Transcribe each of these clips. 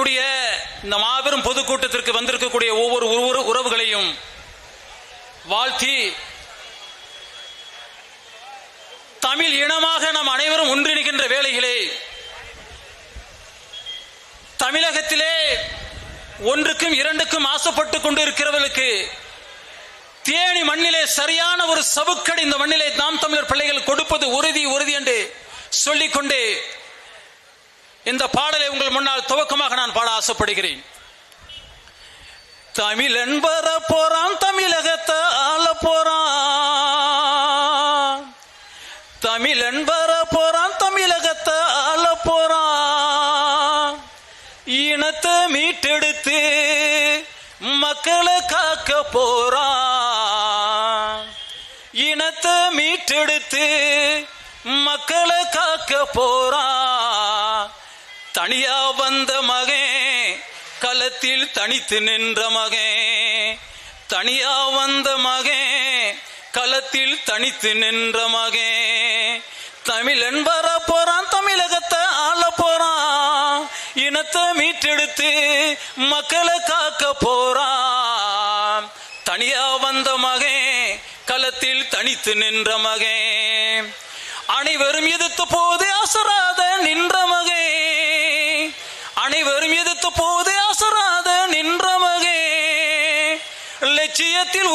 இருக்கக்கூடிய இந்த மாபெரும் பொதுக்கூட்டத்திற்கு வந்திருக்கக்கூடிய ஒவ்வொரு உறவு- உறவுகளையும் வாழ்த்தி தமிழ் இனமாக நாம் அனைவரும் ஒன்றிணைகின்ற வேளையிலே தமிழகத்திலே ஒன்றுக்கும் இரண்டுக்கும் ஆசைப்பட்டுக் கொண்டு இருக்கிறவர்களுக்கு தேனி மண்ணிலே சரியான ஒரு சவுக்கடி இந்த மண்ணிலே நாம் தமிழர் பிள்ளைகள் கொடுப்பது உறுதி உறுதி என்று சொல்லிக்கொண்டே இந்த பாடலை உங்கள் முன்னால் துவக்கமாக நான் பாட ஆசைப்படுகிறேன். தமிழன் வர போறான் தமிழகத்தை ஆள போறான். தமிழன் வர போறான் தமிழகத்தை ஆள போறான். இனத்தை மீட்டெடுத்து மக்களை காக்க போறான். இனத்தை மீட்டெடுத்து மக்களை காக்க போறான். தனியா வந்த மகன் களத்தில் தனித்து நின்ற மகன் தனியா வந்த மகன் களத்தில் தனித்து நின்ற மகன் தமிழன் வர போறான் தமிழகத்தை ஆள போறான். இனத்தை மீட்டெடுத்து மக்களை காக்க போறான். தனியா வந்த மகன் களத்தில் தனித்து நின்ற மகன் அனைவரும் எதிர்த்த போது அசராத நின்ற மகே.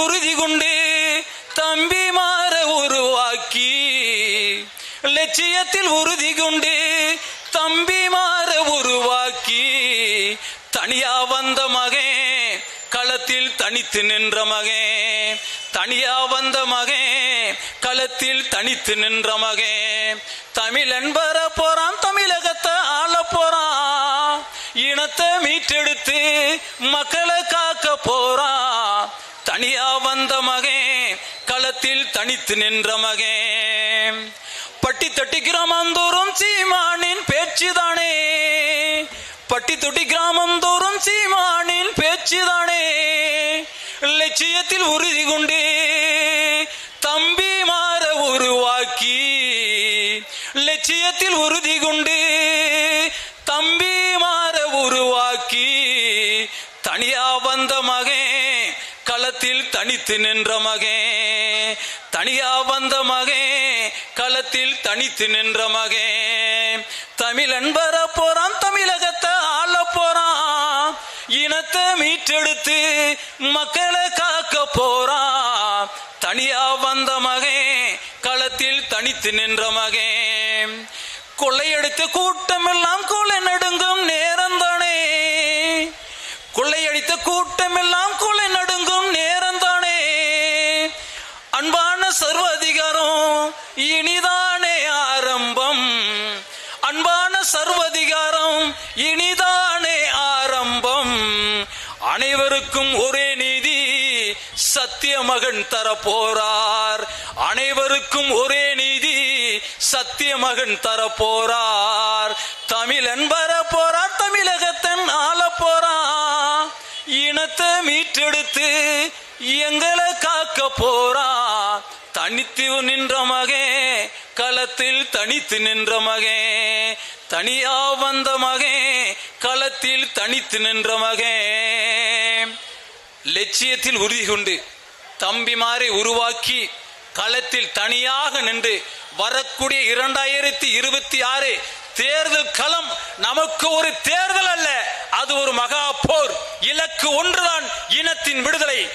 உறுதி கொண்டு தம்பி மாற உருவாக்கி லட்சியத்தில் உறுதி கொண்டு தம்பி மாற உருவாக்கி தனியா வந்த மகன் களத்தில் தனித்து நின்ற மகன் தனியா வந்த மகன் களத்தில் தனித்து நின்ற மகன். தமிழன் வர போறான் தமிழகத்தை ஆள போறான். இனத்தை மீட்டெடுத்து மக்களை காக்க போறான். தனியா வந்த மகே களத்தில் தனித்து நின்ற மகே. பட்டி தொட்டி கிராமம் சீமானின் பேச்சுதானே. பட்டி தொட்டி கிராமம் தோறும் சீமானின் பேச்சுதானே. லட்சியத்தில் உறுதி கொண்டு தம்பி மாற உருவாக்கி. லட்சியத்தில் உறுதி கொண்டு தம்பி மாற உருவாக்கி. தனியா வந்த மகன் களத்தில் தனித்து நின்ற மகே தனியா வந்த மகன் களத்தில் தனித்து நின்ற மகே. தமிழன் வர போறான் தமிழகத்தை ஆள போறான் இனத்தை மீட்டெடுத்து மக்களை காக்க போறான். தனியா வந்த மகன் களத்தில் தனித்து நின்ற மகே. கொள்ளையடித்த கூட்டம் எல்லாம் கொலை நடுங்கும் நேரம்தானே. கொள்ளையடித்த கூட்டம் எல்லாம் கொலை நடுங்கும் சர்வதிகாரம் இனிதானே ஆரம்பம். அனைவருக்கும் ஒரே நீதி சத்திய மகன் தர போறார் அனைவருக்கும் ஒரே நீதி சத்திய மகன் தர போறார் தமிழன் வர போறார் தமிழகத்தன் ஆள போறான் இனத்தை மீட்டெடுத்து எங்களை காக்க போறான் தனித்து நின்ற மகே களத்தில் தனித்து நின்ற மகே தனியா வந்த மகே களத்தில் தனித்து நின்ற மகே. லட்சியத்தில் உறுதி கொண்டு தம்பிமாரை உருவாக்கி களத்தில் தனியாக நின்று வரக்கூடிய இரண்டாயிரத்தி இருபத்தி ஆறு தேர்தல் களம் நமக்கு ஒரு தேர்தல் அல்ல அது ஒரு மகா போர். இலக்கு ஒன்றுதான் இனத்தின் விடுதலை.